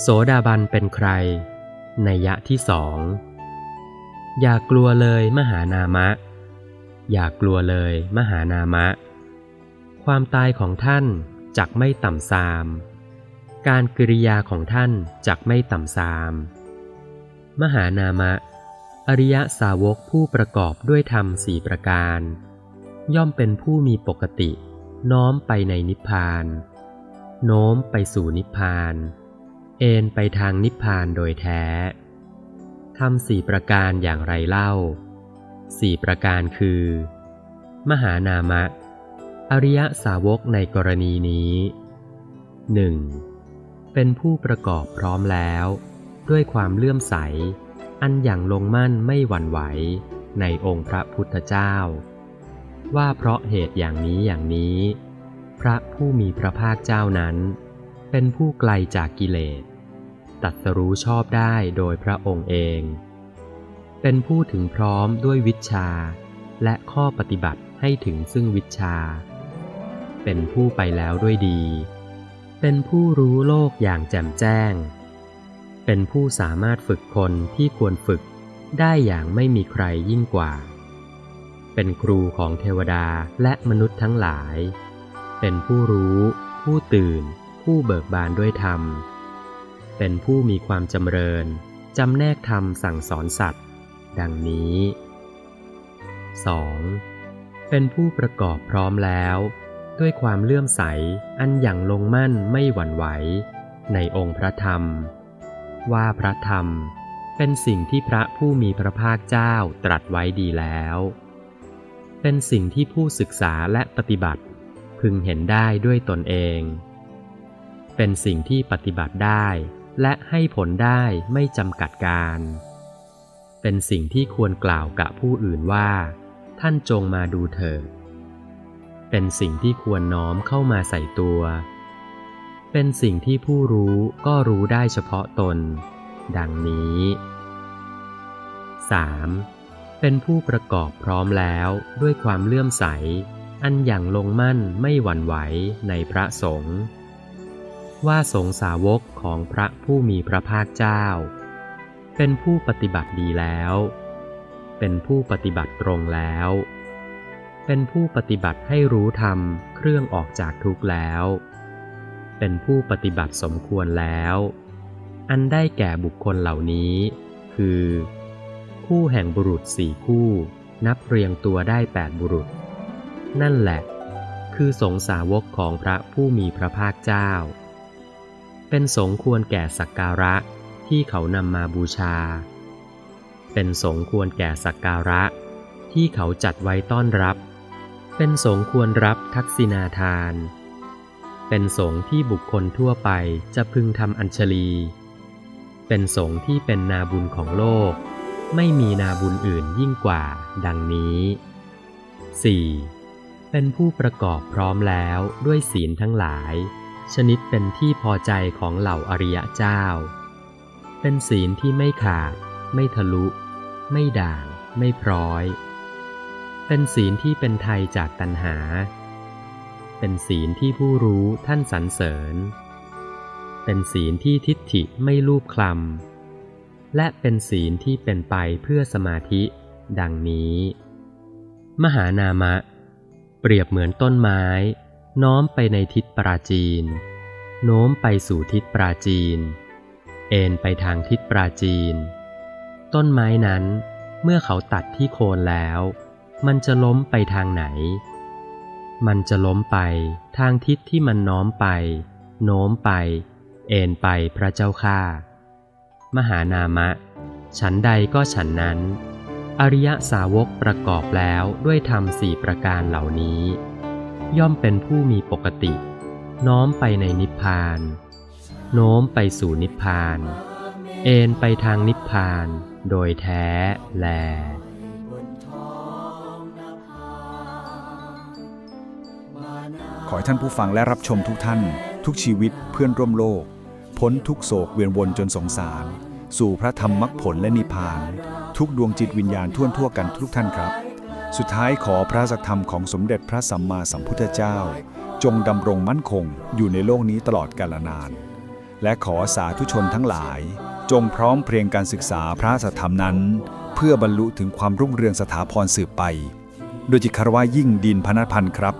โสดาบันเป็นใคร ในยะที่สอง อย่ากลัวเลยมหานามะ อย่ากลัวเลยมหานามะ ความตายของท่านจักไม่ต่ำซาม การกิริยาของท่านจักไม่ต่ำซาม มหานามะ อริยสาวกผู้ประกอบด้วยธรรมสี่ประการ ย่อมเป็นผู้มีปกติ น้อมไปในนิพพาน โน้มไปสู่นิพพาน เอนไปทางนิพพานโดยแท้ทำสี่ประการอย่างไรเล่าสี่ประการคือ มหานามะ อริยสาวกในกรณีนี้ 1. เป็นผู้ประกอบพร้อมแล้ว ด้วยความเลื่อมใส อันอย่างลงมั่นไม่หวั่นไหวในองค์พระพุทธเจ้า ว่าเพราะเหตุอย่างนี้อย่างนี้ พระผู้มีพระภาคเจ้านั้น เป็นผู้ไกลจากกิเลส ตัดสรู้ชอบได้โดยพระองค์เอง เป็นผู้ถึงพร้อมด้วยวิชา และข้อปฏิบัติให้ถึงซึ่งวิชา เป็นผู้ไปแล้วด้วยดี เป็นผู้รู้โลกอย่างแจ่มแจ้ง เป็นผู้สามารถฝึกคนที่ควรฝึกได้อย่างไม่มีใครยิ่งกว่า เป็นครูของเทวดาและมนุษย์ทั้งหลาย เป็นผู้รู้ ผู้ตื่น ผู้เบิกบานด้วยธรรม เป็นผู้มีความจำเริญ จำแนกธรรมสั่งสอนสัตว์ ดังนี้ 2. เป็นผู้ประกอบพร้อมแล้ว ด้วยความเลื่อมใสอันอย่างลงมั่นไม่หวั่นไหว ในองค์พระธรรม ว่าพระธรรมเป็นสิ่งที่พระผู้มีพระภาคเจ้าตรัสไว้ดีแล้ว เป็นสิ่งที่ผู้ศึกษาและปฏิบัติ พึงเห็นได้ด้วยตนเอง เป็นสิ่งที่ปฏิบัติได้ และให้ผลได้ไม่จำกัดการ เป็นสิ่งที่ควรกล่าวกับผู้อื่นว่า ท่านจงมาดูเถิด เป็นสิ่งที่ควรน้อมเข้ามาใส่ตัว เป็นสิ่งที่ผู้รู้ก็รู้ได้เฉพาะตน ดังนี้ 3. เป็นผู้ประกอบพร้อมแล้วด้วยความเลื่อมใส อันอย่างลงมั่นไม่หวั่นไหวในพระสงฆ์ ว่าสงสาวกของพระผู้มีพระภาคเจ้า เป็นผู้ปฏิบัติดีแล้ว เป็นผู้ปฏิบัติตรงแล้ว เป็นผู้ปฏิบัติให้รู้ธรรมเครื่องออกจากทุกข์แล้ว เป็นผู้ปฏิบัติสมควรแล้ว อันได้แก่บุคคลเหล่านี้ คือ คู่แห่งบุรุษสี่คู่ นับเรียงตัวได้แปดบุรุษ นั่นแหละ คือสงสาวกของพระผู้มีพระภาคเจ้า เป็นสงควรแก่สักการะที่เขานำมาบูชา เป็นสงควรแก่สักการะที่เขาจัดไว้ต้อนรับ เป็นสงควรรับทักษิณาทาน เป็นสงที่บุคคลทั่วไปจะพึงทำอัญชลี เป็นสงที่เป็นนาบุญของโลก ไม่มีนาบุญอื่นยิ่งกว่า ดังนี้ 4. เป็นผู้ประกอบพร้อมแล้วด้วยศีลทั้งหลาย ชนิดเป็นที่พอใจของเหล่าอริยเจ้า เป็นศีลที่ไม่ขาด ไม่ทะลุ ไม่ด่าง ไม่พร้อย เป็นศีลที่เป็นไทยจากตัณหา เป็นศีลที่ผู้รู้ท่านสรรเสริญ เป็นศีลที่ทิฏฐิไม่ลูบคลำ และเป็นศีลที่เป็นไปเพื่อสมาธิ ดังนี้ มหานามะ เปรียบเหมือนต้นไม้ น้อมไปในทิศปราจีน โน้มไปสู่ทิศปราจีน เอ็นไปทางทิศปราจีน ต้นไม้นั้นเมื่อเขาตัดที่โคนแล้ว มันจะล้มไปทางไหน มันจะล้มไปทางทิศที่มันน้อมไป โน้มไป เอ็นไปพระเจ้าข้ามหานามะ ฉันใดก็ฉันนั้น อริยสาวกประกอบแล้วด้วยธรรมสี่ประการเหล่านี้ ย่อมเป็นผู้มีปกติ น้อมไปในนิพพาน โน้มไปสู่นิพพาน เอ็นไปทางนิพพาน โดยแท้แลขอให้ท่านผู้ฟังและรับชมทุกท่าน ทุกชีวิตเพื่อนร่วมโลก พ้นทุกโศกเวียนวนจนสงสาร สู่พระธรรมมรรคผลและนิพพาน ทุกดวงจิตวิญญาณทั่วทั่วกันทุกท่านครับ สุดท้ายขอพระสักธรรมของสมเด็จพระสัมมาสัมพุทธเจ้า จงดำรงมั่นคงอยู่ในโลกนี้ตลอดกาลนาน และขอสาธุชนทั้งหลาย จงพร้อมเพรียงการศึกษาพระสัทธรรมนั้น เพื่อบรรลุถึงความรุ่งเรืองสถาพรสืบไป โดยจิตคารวะยิ่งดินพนัพันธ์ครับ